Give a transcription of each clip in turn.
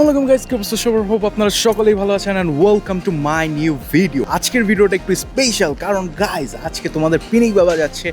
আলাইকুম গাইস আপনারা ভালো আছেন welcome to my new video আজকের একটু স্পেশাল কারণ আজকে তোমাদের পিনিক যাচ্ছে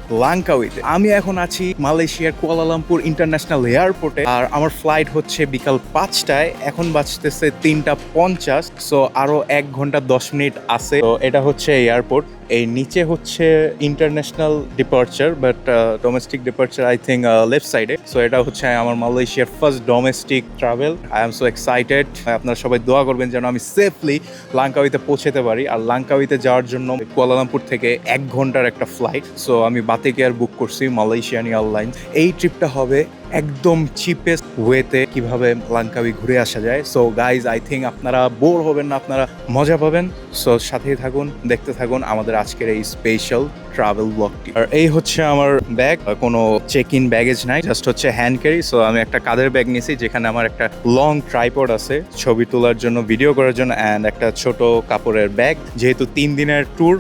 আমি এখন আছি মালয়েশিয়ার কুয়ালালামপুর ইন্টারন্যাশনাল এয়ারপোর্টে আর আমার ফ্লাইট হচ্ছে বিকাল পাঁচটায়, এখন বাজতেছে তিনটা পঞ্চাশ সো আরও এক ঘণ্টা দশ মিনিট আছে। তো এটা হচ্ছে এয়ারপোর্ট এই নিচে হচ্ছে international departure but domestic departure I think left সাইডে সো এটা হচ্ছে আমার মালয়েশিয়ার first domestic travel I am so excited আপনারা সবাই দোয়া করবেন যেন আমি সেফলি লাঙ্কাউইতে পৌঁছাতে পারি। আর লাঙ্কাউইতে যাওয়ার জন্য কুয়ালালামপুর থেকে এক ঘণ্টার একটা ফ্লাইট সো আমি বাতিক এয়ার বুক করছি মালয়েশিয়ান এয়ারলাইন্স এই ট্রিপটা হবে একদম চিপেস্ট ওয়েতে কীভাবে লাঙ্কাউই ঘুরে আসা যায়। সো গাইজ আই থিঙ্ক আপনারা বোর হবেন না, আপনারা মজা পাবেন। সো সাথেই থাকুন, দেখতে থাকুন আমাদের আজকের এই স্পেশাল ট্রাভেল ব্লগটি আর এই হচ্ছে আমার ব্যাগ কোনো চেক ইন ব্যাগেজ নাই জাস্ট হচ্ছে হ্যান্ড ক্যারি সো আমি একটা কাদের ব্যাগ নিয়েছি যেখানে আমার একটা লং ট্রাইপড আছে, ছবি তোলার জন্য ভিডিও করার জন্য অ্যান্ড একটা ছোট কাপড়ের ব্যাগ যেহেতু তিন দিনের ট্যুর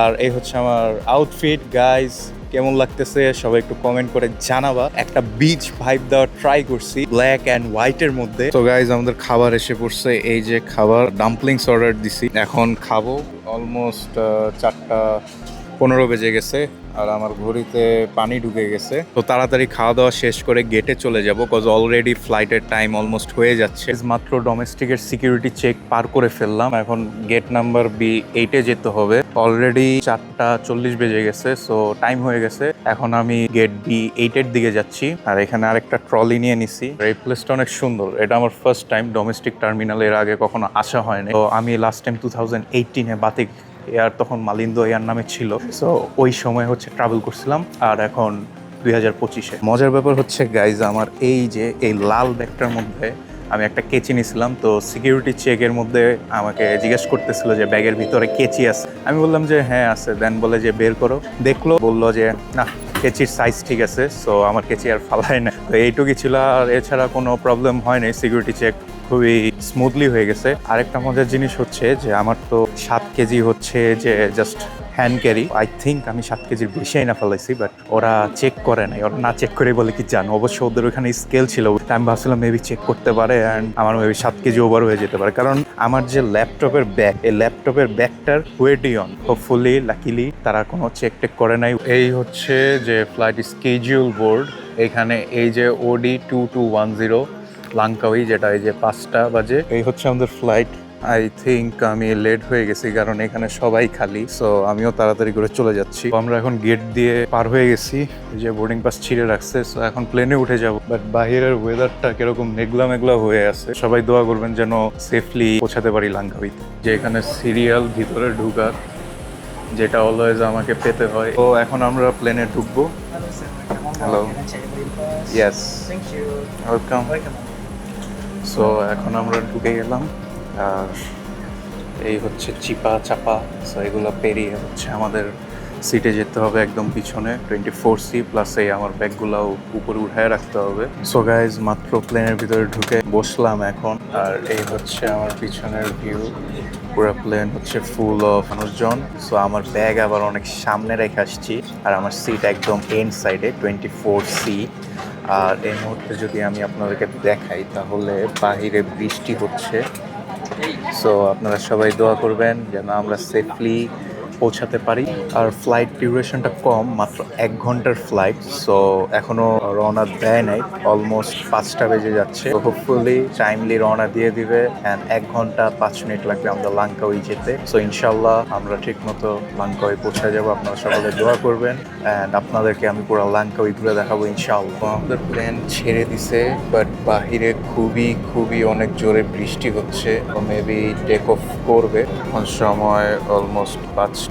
আর এই হচ্ছে আমার আউটফিট গাইজ কেমন লাগতেছে, সবাই একটু কমেন্ট করে জানাবা। একটা বিচ ভাইব দেওয়ার ট্রাই করছি ব্ল্যাক অ্যান্ড হোয়াইটের মধ্যে। তো গাইজ আমাদের খাবার এসে পড়ছে, এই যে খাবার ডাম্পলিংস অর্ডার দিছি। এখন খাব অলমোস্ট চারটা পনেরো বেজে গেছে আর আমার ঘড়িতে পানি ঢুকে গেছে। তো তাড়াতাড়ি খাওয়া দাওয়া শেষ করে গেটে চলে যাব কজ অলরেডি ফ্লাইটের টাইম অলমোস্ট হয়ে যাচ্ছে। মাত্র ডোমেস্টিকের সিকিউরিটি চেক পার করে ফেললাম। এখন গেট নাম্বার বি এইটে যেতে হবে। অলরেডি চারটা চল্লিশ বেজে গেছে সো টাইম হয়ে গেছে। এখন আমি গেট বি এইটের দিকে যাচ্ছি। আর এখানে আরেকটা ট্রলি নিয়ে নিছি। এই প্লেসটা অনেক সুন্দর। এটা আমার ফার্স্ট টাইম ডোমেস্টিক টার্মিনালে এর আগে কখনো আসা হয়নি। তো আমি লাস্ট টাইম টু থাউজেন্ড এইটিনে বাতিক এয়ার তখন মালিন্দ এয়ার নামে ছিল। সো ওই সময় হচ্ছে ট্রাভেল করছিলাম। আর এখন দুই হাজার পঁচিশে। মজার ব্যাপার হচ্ছে গাইজ আমার এই যে, এই লাল ব্যাগটার মধ্যে আমি একটা কেচি নিয়েছিলাম। তো সিকিউরিটি চেকের মধ্যে আমাকে জিজ্ঞেস করতেছিল যে, ব্যাগের ভিতরে কেচি আছে? আমি বললাম যে হ্যাঁ আছে। দেন বলে যে, বের করো। দেখল, বলল যে, না, কেচির সাইজ ঠিক আছে। সো আমার কেচি আর ফালাই না তো এইটুকুই ছিল। আর এছাড়া কোনো প্রবলেম হয়নি সিকিউরিটি চেক খুবই স্মুথলি হয়ে গেছে। আরেকটা মজার জিনিস হচ্ছে যে, আমার তো সাত কেজি হচ্ছে যে just hand carry I think আমি সাত কেজির বেশি আইনা ফেলাইছি বাট ওরা চেক করে নাই। ওরা না চেক করে বলে কি জানো? অবশ্য ওদের ওখানে স্কেল ছিল। আমি ভাবছিলাম মেবি চেক করতে পারে অ্যান্ড আমার মেবি সাত কেজি ওভার হয়ে যেতে পারে। কারণ আমার যে ল্যাপটপের ব্যাগ এই ল্যাপটপের ব্যাগটার ওয়েটই অন হোপফুলি লাকিলি তারা কোনো চেক টেক করে নাই। এই হচ্ছে যে ফ্লাইট স্কেজিউল বোর্ড এখানে এই যে OD two two one zero Langkawi যেটা এই যে পাঁচটা বাজে। এই হচ্ছে আমাদের ফ্লাইট আই থিঙ্ক আমি লেট হয়ে গেছি কারণ এখানে সবাই খালি সো আমিও তাড়াতাড়ি করে চলে যাচ্ছি। তো আমরা এখন গেট দিয়ে পার হয়ে গেছি যে বোর্ডিং পাস ছিঁড়ে রাখছে সো এখন প্লেনে উঠে যাব। বাট বাহিরের ওয়েদারটা কীরকম মেঘলা মেঘলা হয়ে আছে সবাই দোয়া করবেন যেন সেফলি পৌঁছাতে পারি লাঙ্কাউইতে যে এখানে সিরিয়াল ভিতরে ঢুকার যেটা অলওয়েজ আমাকে পেতে হয়। তো এখন আমরা প্লেনে ঢুকবো। Hello yes. ওয়েলকাম. সো এখন আমরা ঢুকে গেলাম, আর এই হচ্ছে চিপা চাপা। সো এগুলো পেরিয়ে হচ্ছে আমাদের সিটে যেতে হবে একদম পিছনে টোয়েন্টি ফোর সি প্লাস এই আমার ব্যাগগুলোও উপরে উঠায় রাখতে হবে। সো গাইজ মাত্র প্লেনের ভিতরে ঢুকে বসলাম এখন, আর এই হচ্ছে আমার পিছনের ভিউ পুরো প্লেন হচ্ছে ফুল অফ মানুষজন। সো আমার ব্যাগ আবার অনেক সামনে রেখে আসছি, আর আমার সিট একদম এন্ড সাইডে টোয়েন্টি ফোর সি আর এই মুহূর্তে যদি আমি আপনাদেরকে দেখাই, তাহলে বাহিরে বৃষ্টি হচ্ছে। সো আপনারা সবাই দোয়া করবেন যেন আমরা সেফলি পৌঁছাতে পারি। আর ফ্লাইট ডিউরেশনটা কম, মাত্র এক ঘণ্টার ফ্লাইট সো এখনও রওনা দেয় নাই। অলমোস্ট পাঁচটা বেজে যাচ্ছে। হোপফুলি টাইমলি রওনা দিয়ে দিবে অ্যান্ড এক ঘণ্টা পাঁচ মিনিট লাগবে আমরা লাঙ্কাউই যেতে। সো ইনশাল্লাহ আমরা ঠিক মতো লাঙ্কাউই পৌঁছে যাব। আপনারা সকালে দোয়া করবেন অ্যান্ড আপনাদেরকে আমি পুরো লাঙ্কাউই ঘুরে দেখাবো ইনশাল্লাহ আমাদের প্লেন ছেড়ে দিছে বাট বাহিরে খুবই খুবই অনেক জোরে বৃষ্টি হচ্ছে। মেবি টেক অফ করবে। এখন সময় অলমোস্ট পাঁচটা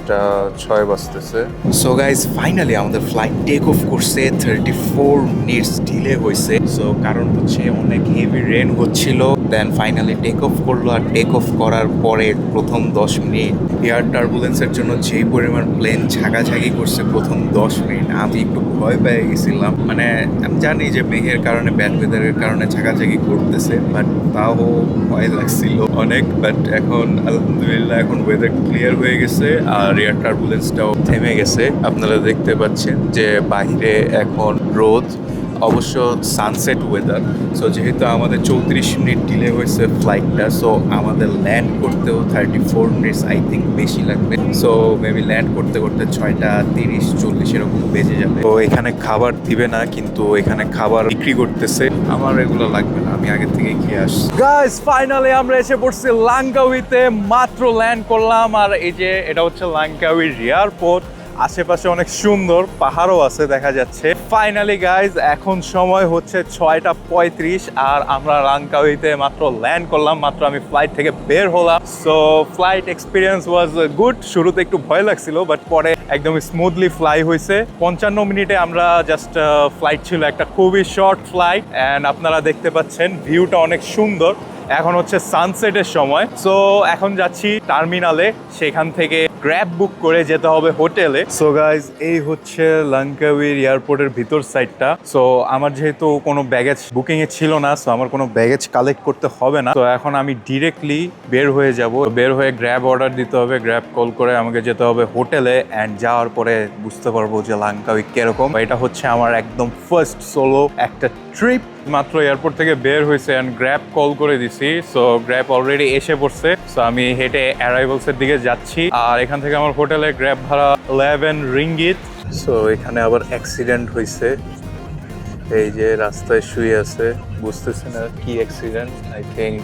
ছয় বাজতেছে। সো গাইজ ফাইনালি আমাদের ফ্লাইট টেক অফ করছে থার্টি ফোর মিনিটস ডিলে হয়েছে সো কারণ হচ্ছে অনেক হেভি রেন হচ্ছিল। দেন ফাইনালি টেক অফ করল। আর টেক অফ করার পরে প্রথম দশ মিনিট এয়ার টার্বুলেন্সের জন্য যেই পরিমাণ প্লেন ঝাঁকাঝাঁকি করছে প্রথম দশ মিনিট, আমি একটু ভয় পেয়ে গেছিলাম। মানে আমি জানি যে মেঘের কারণে ব্যাড ওয়েদারের কারণে ঝাঁকাঝাঁকি করতেছে বাট তাও ভয় লাগছিল অনেক। বাট এখন আলহামদুলিল্লাহ, এখন ওয়েদার ক্লিয়ার হয়ে গেছে, আর এয়ার টার্বুলেন্সটাও থেমে গেছে। আপনারা দেখতে পাচ্ছেন যে বাইরে এখন রোদ অবশ্য সানসেট ওয়েদার সো যেহেতু আমাদের চৌত্রিশ মিনিট ডিলে হয়েছে ফ্লাইটটা সো আমাদের ল্যান্ড করতেও thirty four minutes I think বেশি লাগবে। সো মেবি ল্যান্ড করতে করতে ছয়টা তিরিশ, চল্লিশ এরকম বেজে যাবে। তো এখানে খাবার দিবে না, কিন্তু এখানে খাবার বিক্রি করতেছে। আমার এগুলো লাগবে না, আমি আগে থেকে খেয়ে আসছি। গাইস ফাইনালি আমরা এসে পড়ছি লাঙ্কাউইতে মাত্র ল্যান্ড করলাম, আর এই যে এটা হচ্ছে লাঙ্কাউই এয়ারপোর্ট আশেপাশে অনেক সুন্দর পাহাড়ও আছে, দেখা যাচ্ছে। ফাইনালি গাইজ এখন সময় হচ্ছে ছয়টা পঁয়ত্রিশ, আর আমরা রাংকাউইতে মাত্র ল্যান্ড করলাম, মাত্র আমি ফ্লাইট থেকে বের হলাম। So flight experience was good শুরুতে একটু ভয় লাগছিল বাট পরে একদম স্মুথলি ফ্লাই হয়েছে। পঞ্চান্ন মিনিটে আমরা জাস্ট ফ্লাইট ছিল একটা খুবই শর্ট ফ্লাইট অ্যান্ড আপনারা দেখতে পাচ্ছেন ভিউটা অনেক সুন্দর। এখন হচ্ছে সানসেটের সময়। সো এখন যাচ্ছি টার্মিনালে সেখান থেকে গ্র্যাব বুক করে যেতে হবে হোটেলে। সো গাইজ এই হচ্ছে লাঙ্কাউইর এয়ারপোর্টের ভিতর সাইডটা সো আমার যেহেতু কোনো ব্যাগেজ বুকিং এ ছিল না সো আমার কোনো ব্যাগেজ কালেক্ট করতে হবে না। তো এখন আমি ডিরেক্টলি বের হয়ে যাব। বের হয়ে গ্র্যাব অর্ডার দিতে হবে গ্র্যাব কল করে আমাকে যেতে হবে হোটেলে। অ্যান্ড যাওয়ার পরে বুঝতে পারব যে লাঙ্কাউই কীরকম। এটা হচ্ছে আমার একদম ফার্স্ট সোলো একটা ট্রিপ মাত্র এয়ারপোর্ট থেকে বের হয়েছে অ্যান্ড গ্র্যাব কল করে দিছি। সো গ্র্যাব অলরেডি এসে পড়ছে। সো আমি হেঁটে অ্যারাইভালস এর দিকে যাচ্ছি। আর এখান থেকে আমার হোটেলে গ্র্যাব ভাড়া ইলেভেন রিঙ্গিত সো এখানে আবার অ্যাক্সিডেন্ট হয়েছে এই যে রাস্তায় শুয়ে আছে। বুঝতেছে না কি accident I think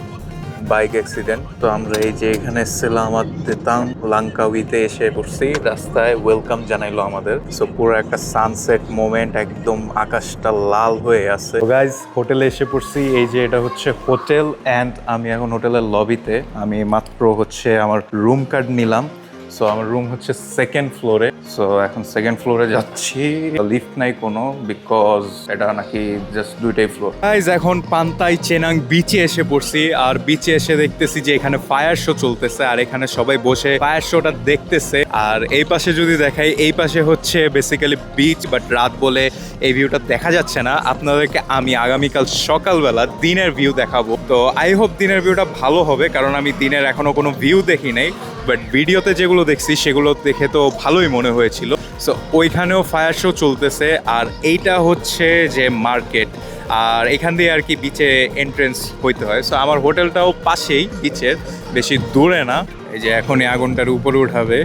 bike accident তো আমরা এই যে এখানে সেলামাত দিতাম লাঙ্কাউইতে এসে পড়ছি। রাস্তায় ওয়েলকাম জানাইলো আমাদের। সো পুরো একটা সানসেট মোমেন্ট একদম আকাশটা লাল হয়ে আছে। গাইজ হোটেলে এসে পড়ছি। এই যে এটা হচ্ছে হোটেল অ্যান্ড আমি এখন হোটেলের লবিতে আমি মাত্র হচ্ছে আমার রুম কার্ড নিলাম। সো আমার রুম হচ্ছে সেকেন্ড ফ্লোরে সো এখন সেকেন্ড ফ্লোরে যাচ্ছি। লিফট নাই কোনো বিকজ এটা নাকি জাস্ট দুইটাই ফ্লোর গাইজ এখন পান্তাই চেনাং বিচে এসে পড়ছি আর বিচে এসে দেখতেছি যে এখানে ফায়ার শো চলতেছে আর এখানে সবাই বসে ফায়ার শোটা দেখতেছে। আর এই পাশে যদি দেখাই, এই পাশে হচ্ছে বেসিক্যালি বিচ বাট রাত বলে এই ভিউটা দেখা যাচ্ছে না। আপনাদেরকে আমি আগামীকাল সকালবেলা দিনের ভিউ দেখাবো। তো আই হোপ দিনের ভিউটা ভালো হবে, কারণ আমি দিনের এখনও কোনো ভিউ দেখি নাই। বাট ভিডিওতে যেগুলো দেখছি, সেগুলো দেখে তো ভালোই মনে হয়েছিল। সো ওইখানেও ফায়ার শো চলতেছে, আর এইটা হচ্ছে যে মার্কেট আর এখান দিয়ে আর কি বিচে এন্ট্রেন্স হইতে হয়। সো আমার হোটেলটাও পাশেই বিচের বেশি দূরে না। এই যে এখনই আগুনটার উপরে উঠাবে।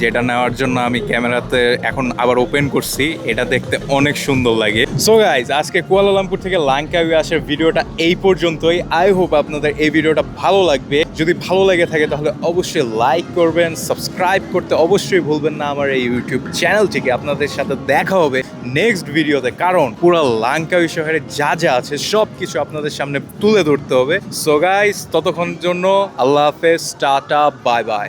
যেটা নেওয়ার জন্য আমি ক্যামেরাতে এখন আবার ওপেন করছি, এটা দেখতে অনেক সুন্দর লাগে। সো গাইজ আজকে কুয়ালালামপুর থেকে লাঙ্কাউই আসার ভিডিওটা এই পর্যন্তই। আই হোপ আপনাদের এই ভিডিওটা ভালো লাগবে। যদি ভালো লেগে থাকে তাহলে অবশ্যই লাইক করবেন সাবস্ক্রাইব করতে অবশ্যই ভুলবেন না আমার এই ইউটিউব চ্যানেলটিকে আপনাদের সাথে দেখা হবে নেক্সট ভিডিওতে কারণ পুরো লাঙ্কাউই শহরে যা যা আছে সব কিছু আপনাদের সামনে তুলে ধরতে হবে। সো গাইজ ততক্ষণ জন্য আল্লাহ হাফেজ, টাটা বাই বাই